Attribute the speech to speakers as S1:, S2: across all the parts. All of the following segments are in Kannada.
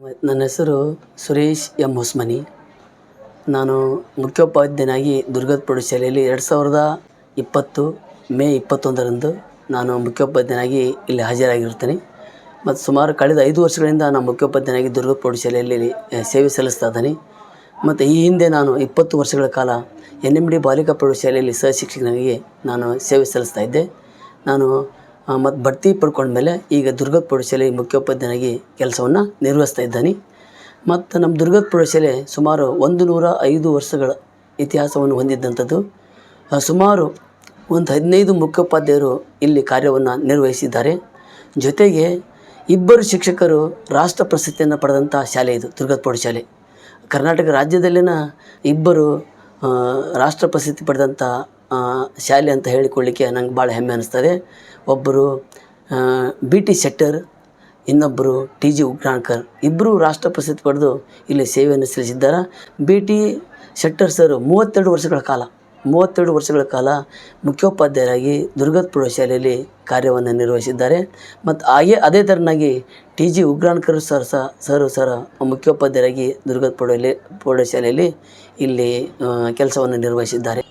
S1: ನನ್ನ ಹೆಸರು ಸುರೇಶ್ ಎಂ ಹೊಸ್ಮನಿ. ನಾನು ಮುಖ್ಯೋಪಾಧ್ಯಾಯನಾಗಿ ದುರ್ಗದ ಪ್ರೌಢಶಾಲೆಯಲ್ಲಿ ಎರಡು ಸಾವಿರದ ಇಪ್ಪತ್ತು, ಮೇ ಇಪ್ಪತ್ತೊಂದರಂದು ನಾನು ಮುಖ್ಯೋಪಾಧ್ಯಾಯನಾಗಿ ಇಲ್ಲಿ ಹಾಜರಾಗಿರುತ್ತೇನೆ. ಮತ್ತು ಸುಮಾರು ಕಳೆದ ಐದು ವರ್ಷಗಳಿಂದ ನಾನು ಮುಖ್ಯೋಪಾಧ್ಯಾಯನಾಗಿ ದುರ್ಗದ ಪ್ರೌಢಶಾಲೆಯಲ್ಲಿ ಸೇವೆ ಸಲ್ಲಿಸ್ತಾ ಇದ್ದೇನೆ. ಮತ್ತು ಈ ಹಿಂದೆ ನಾನು ಇಪ್ಪತ್ತು ವರ್ಷಗಳ ಕಾಲ ಎನ್ ಎಂ ಡಿ ಬಾಲಿಕಾ ಪ್ರೌಢಶಾಲೆಯಲ್ಲಿ ಸಹ ಶಿಕ್ಷಕನಾಗಿ ನಾನು ಸೇವೆ ಸಲ್ಲಿಸ್ತಾ ಇದ್ದೆ. ನಾನು ಮತ್ತು ಬಡ್ತಿ ಪಡ್ಕೊಂಡ್ಮೇಲೆ ಈಗ ದುರ್ಗದ ಪ್ರೌಢಶಾಲೆ ಮುಖ್ಯೋಪಾಧ್ಯಾಯನಾಗಿ ಕೆಲಸವನ್ನು ನಿರ್ವಹಿಸ್ತಾ ಇದ್ದಾನೆ. ಮತ್ತು ನಮ್ಮ ದುರ್ಗದ ಪ್ರೌಢಶಾಲೆ ಸುಮಾರು ಒಂದು ನೂರ ಐದು ವರ್ಷಗಳ ಇತಿಹಾಸವನ್ನು ಹೊಂದಿದ್ದಂಥದ್ದು. ಸುಮಾರು ಒಂದು ಹದಿನೈದು ಮುಖ್ಯೋಪಾಧ್ಯಾಯರು ಇಲ್ಲಿ ಕಾರ್ಯವನ್ನು ನಿರ್ವಹಿಸಿದ್ದಾರೆ. ಜೊತೆಗೆ ಇಬ್ಬರು ಶಿಕ್ಷಕರು ರಾಷ್ಟ್ರ ಪ್ರಶಸ್ತಿಯನ್ನು ಪಡೆದಂಥ ಶಾಲೆ ಇದು ದುರ್ಗದ ಪ್ರೌಢಶಾಲೆ. ಕರ್ನಾಟಕ ರಾಜ್ಯದಲ್ಲಿನ ಇಬ್ಬರು ರಾಷ್ಟ್ರ ಪ್ರಶಸ್ತಿ ಪಡೆದಂಥ ಶಾಲೆ ಅಂತ ಹೇಳಿಕೊಳ್ಳಿಕ್ಕೆ ನಂಗೆ ಭಾಳ ಹೆಮ್ಮೆ ಅನ್ನಿಸ್ತದೆ ಒಬ್ಬರು ಬಿ ಟಿ ಶೆಟ್ಟರ್, ಇನ್ನೊಬ್ಬರು ಟಿ ಜಿ ಉಗ್ರಾಣ್ಕರ್ ಇಬ್ಬರು ರಾಷ್ಟ್ರ ಪ್ರಶಸ್ತಿ ಪಡೆದು ಇಲ್ಲಿ ಸೇವೆಯನ್ನು ಸಲ್ಲಿಸಿದ್ದಾರೆ. ಬಿ ಟಿ ಶೆಟ್ಟರ್ ಸರ್ ಮೂವತ್ತೆರಡು ವರ್ಷಗಳ ಕಾಲ, ಮೂವತ್ತೆರಡು ವರ್ಷಗಳ ಕಾಲ ಮುಖ್ಯೋಪಾಧ್ಯಾಯರಾಗಿ ದುರ್ಗದ ಪ್ರೌಢಶಾಲೆಯಲ್ಲಿ ಕಾರ್ಯವನ್ನು ನಿರ್ವಹಿಸಿದ್ದಾರೆ. ಮತ್ತು ಹಾಗೇ ಅದೇ ಥರನಾಗಿ ಟಿ ಜಿ ಉಗ್ರಾಣ್ಕರ್ ಸರ್ ಸಹ ಸರ್ ಸರ್ ಮುಖ್ಯೋಪಾಧ್ಯಾಯರಾಗಿ ದುರ್ಗದ ಪ್ರೌಢಲ್ಲಿ ಪ್ರೌಢಶಾಲೆಯಲ್ಲಿ ಇಲ್ಲಿ ಕೆಲಸವನ್ನು ನಿರ್ವಹಿಸಿದ್ದಾರೆ.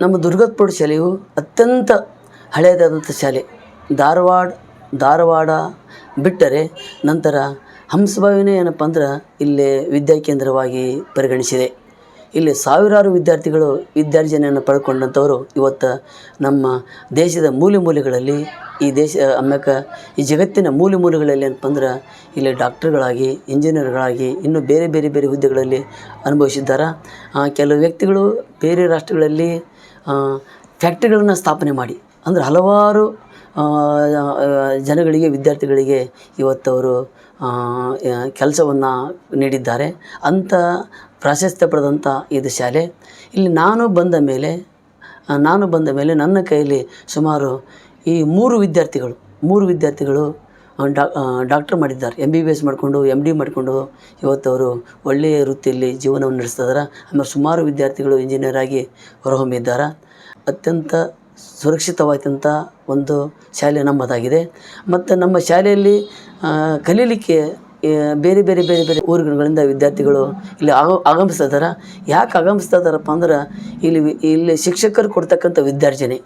S1: ನಮ್ಮ ದುರ್ಗದ ಶಾಲೆಯು ಅತ್ಯಂತ ಹಳೆಯದಾದಂಥ ಶಾಲೆ. ಧಾರವಾಡ ಧಾರವಾಡ ಬಿಟ್ಟರೆ ನಂತರ ಹಂಸಭಾವಿನೇ ಏನಪ್ಪ ಅಂದ್ರೆ ಇಲ್ಲಿ ವಿದ್ಯಾಕೇಂದ್ರವಾಗಿ ಪರಿಗಣಿಸಿದೆ. ಇಲ್ಲಿ ಸಾವಿರಾರು ವಿದ್ಯಾರ್ಥಿಗಳು ವಿದ್ಯಾರ್ಜನೆಯನ್ನು ಪಡ್ಕೊಂಡಂಥವರು ಇವತ್ತು ನಮ್ಮ ದೇಶದ ಮೂಲೆ ಮೂಲೆಗಳಲ್ಲಿ ಈ ದೇಶ ಆಮ್ಯಾಕ ಈ ಜಗತ್ತಿನ ಮೂಲೆ ಮೂಲೆಗಳಲ್ಲಿ ಏನಪ್ಪ ಅಂದ್ರೆ ಇಲ್ಲಿ ಡಾಕ್ಟರ್ಗಳಾಗಿ, ಇಂಜಿನಿಯರ್ಗಳಾಗಿ, ಇನ್ನೂ ಬೇರೆ ಬೇರೆ ಬೇರೆ ಹುದ್ದೆಗಳಲ್ಲಿ ಅನುಭವಿಸಿದ್ದಾರೆ? ಕೆಲವು ವ್ಯಕ್ತಿಗಳು ಬೇರೆ ರಾಷ್ಟ್ರಗಳಲ್ಲಿ ಫ್ಯಾಕ್ಟ್ರಿಗಳನ್ನು ಸ್ಥಾಪನೆ ಮಾಡಿ. ಅಂದರೆ ಹಲವಾರು ಜನಗಳಿಗೆ, ವಿದ್ಯಾರ್ಥಿಗಳಿಗೆ ಇವತ್ತವರು ಕೆಲಸವನ್ನು ನೀಡಿದ್ದಾರೆ. ಅಂಥ ಪ್ರಾಶಸ್ತ್ಯ ಪಡೆದಂಥ ಇದು ಶಾಲೆ. ಇಲ್ಲಿ ನಾನು ಬಂದ ಮೇಲೆ ನಾನು ಬಂದ ಮೇಲೆ ನನ್ನ ಕೈಯಲ್ಲಿ ಸುಮಾರು ಈ ಮೂರು ವಿದ್ಯಾರ್ಥಿಗಳು ಮೂರು ವಿದ್ಯಾರ್ಥಿಗಳು ಡಾ ಡಾಕ್ಟ್ರ್ ಮಾಡಿದ್ದಾರೆ. ಎಂ ಬಿ ಬಿ ಎಸ್ ಮಾಡಿಕೊಂಡು ಎಂ ಡಿ ಮಾಡಿಕೊಂಡು ಇವತ್ತು ಅವರು ಒಳ್ಳೆಯ ವೃತ್ತಿಯಲ್ಲಿ ಜೀವನವನ್ನು ನಡೆಸ್ತಾ ಆಮೇಲೆ ಸುಮಾರು ವಿದ್ಯಾರ್ಥಿಗಳು ಇಂಜಿನಿಯರ್ ಆಗಿ ಹೊರಹೊಮ್ಮಿದ್ದಾರೆ. ಅತ್ಯಂತ ಸುರಕ್ಷಿತವಾದಂಥ ಒಂದು ಶಾಲೆ ನಮ್ಮದಾಗಿದೆ. ಮತ್ತು ನಮ್ಮ ಶಾಲೆಯಲ್ಲಿ ಕಲೀಲಿಕ್ಕೆ ಬೇರೆ ಬೇರೆ ಬೇರೆ ಬೇರೆ ಊರುಗಳಿಂದ ವಿದ್ಯಾರ್ಥಿಗಳು ಇಲ್ಲಿ ಆಗ ಆಗಮಿಸ್ತಾ ಇದ್ದಾರೆ ಯಾಕೆ ಆಗಮಿಸ್ತಾ ಇದ್ದಾರಪ್ಪ ಅಂದ್ರೆ ಇಲ್ಲಿ ಇಲ್ಲಿ ಶಿಕ್ಷಕರು ಕೊಡ್ತಕ್ಕಂಥ ವಿದ್ಯಾರ್ಜನೆ.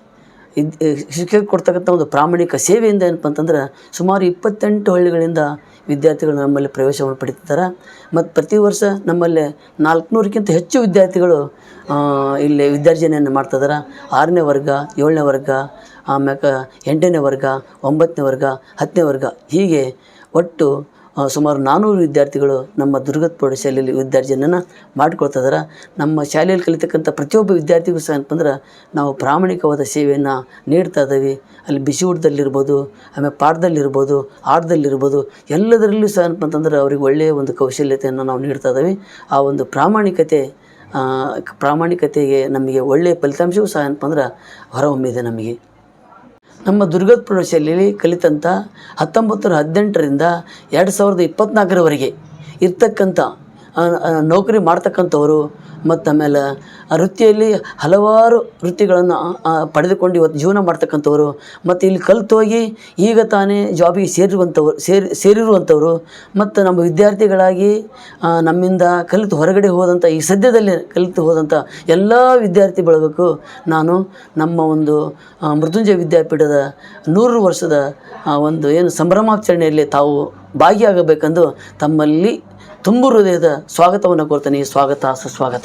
S1: ಇದ್ ಶಿಕ್ಷಕ ಕೊಡ್ತಕ್ಕಂಥ ಒಂದು ಪ್ರಾಮಾಣಿಕ ಸೇವೆಯಿಂದ ಏನಪ್ಪ ಅಂತಂದ್ರೆ ಸುಮಾರು ಇಪ್ಪತ್ತೆಂಟು ಹಳ್ಳಿಗಳಿಂದ ವಿದ್ಯಾರ್ಥಿಗಳು ನಮ್ಮಲ್ಲಿ ಪ್ರವೇಶವನ್ನು ಪಡೀತಿದ್ದಾರೆ. ಮತ್ತು ಪ್ರತಿ ವರ್ಷ ನಮ್ಮಲ್ಲಿ ನಾಲ್ಕುನೂರಕ್ಕಿಂತ ಹೆಚ್ಚು ವಿದ್ಯಾರ್ಥಿಗಳು ಇಲ್ಲಿ ವಿದ್ಯಾರ್ಜನೆಯನ್ನು ಮಾಡ್ತಿದ್ದಾರೆ. ಆರನೇ ವರ್ಗ, ಏಳನೇ ವರ್ಗ, ಆಮ್ಯಾಕ ಎಂಟನೇ ವರ್ಗ, ಒಂಬತ್ತನೇ ವರ್ಗ, ಹತ್ತನೇ ವರ್ಗ ಹೀಗೆ ಒಟ್ಟು ಸುಮಾರು ನಾನ್ನೂರು ವಿದ್ಯಾರ್ಥಿಗಳು ನಮ್ಮ ದುರ್ಗದ ಪ್ರೌಢಶಾಲೆಯಲ್ಲಿ ವಿದ್ಯಾರ್ಜನೆಯನ್ನು ಮಾಡ್ಕೊಳ್ತಾ ಇದ್ದಾರೆ ನಮ್ಮ ಶಾಲೆಯಲ್ಲಿ ಕಲಿತಕ್ಕಂಥ ಪ್ರತಿಯೊಬ್ಬ ವಿದ್ಯಾರ್ಥಿಗೂ ಸಹ ಅಂದ್ರೆ ನಾವು ಪ್ರಾಮಾಣಿಕವಾದ ಸೇವೆಯನ್ನು ನೀಡ್ತಾ ಇದ್ದೀವಿ ಅಲ್ಲಿ ಬಿಸಿ ಊಟದಲ್ಲಿರ್ಬೋದು ಆಮೇಲೆ ಪಾಠದಲ್ಲಿರ್ಬೋದು ಆಟದಲ್ಲಿರ್ಬೋದು ಎಲ್ಲದರಲ್ಲೂ ಸಹ ಏನಪ್ಪ ಅಂತಂದ್ರೆ ಅವ್ರಿಗೆ ಒಳ್ಳೆಯ ಒಂದು ಕೌಶಲ್ಯತೆಯನ್ನು ನಾವು ನೀಡ್ತಾ ಇದ್ದೀವಿ ಆ ಒಂದು ಪ್ರಾಮಾಣಿಕತೆ ಪ್ರಾಮಾಣಿಕತೆಗೆ ನಮಗೆ ಒಳ್ಳೆಯ ಫಲಿತಾಂಶವೂ ಸಹ ಏನಪ್ಪ ಅಂದ್ರೆ ಹೊರಹೊಮ್ಮಿದೆ ನಮಗೆ. ನಮ್ಮ ದುರ್ಗದ ಪ್ರೌಢಶಾಲೆಯಲ್ಲಿ ಕಲಿತಂಥ ಹತ್ತೊಂಬತ್ತು ನೂರ ಹದಿನೆಂಟರಿಂದ ಎರಡು ಸಾವಿರದ ಇಪ್ಪತ್ತ್ನಾಲ್ಕರವರೆಗೆ ಇರ್ತಕ್ಕಂಥ ನೌಕರಿ ಮಾಡ್ತಕ್ಕಂಥವರು ಮತ್ತು ಆಮೇಲೆ ವೃತ್ತಿಯಲ್ಲಿ ಹಲವಾರು ವೃತ್ತಿಗಳನ್ನು ಪಡೆದುಕೊಂಡು ಇವತ್ತು ಜೀವನ ಮಾಡ್ತಕ್ಕಂಥವ್ರು. ಮತ್ತು ಇಲ್ಲಿ ಕಲಿತು ಹೋಗಿ ಈಗ ತಾನೇ ಜಾಬಿಗೆ ಸೇರಿರುವಂಥವ್ರು, ಸೇರಿ, ಸೇರಿರುವಂಥವ್ರು. ಮತ್ತು ನಮ್ಮ ವಿದ್ಯಾರ್ಥಿಗಳಾಗಿ ನಮ್ಮಿಂದ ಕಲಿತು ಹೊರಗಡೆ ಹೋದಂಥ ಈ ಸದ್ಯದಲ್ಲಿ ಕಲಿತು ಹೋದಂಥ ಎಲ್ಲ ವಿದ್ಯಾರ್ಥಿ ಬಳಗಕ್ಕೂ ನಾನು ನಮ್ಮ ಒಂದು ಮೃತ್ಯುಂಜಯ ವಿದ್ಯಾಪೀಠದ ನೂರು ವರ್ಷದ ಒಂದು ಏನು ಸಂಭ್ರಮಾಚರಣೆಯಲ್ಲಿ ತಾವು ಭಾಗಿಯಾಗಬೇಕೆಂದು ತಮ್ಮಲ್ಲಿ ತುಂಬು ಹೃದಯದ ಸ್ವಾಗತವನ್ನು ಕೋರ್ತೇನೆ ಸ್ವಾಗತ ಸುಸ್ವಾಗತ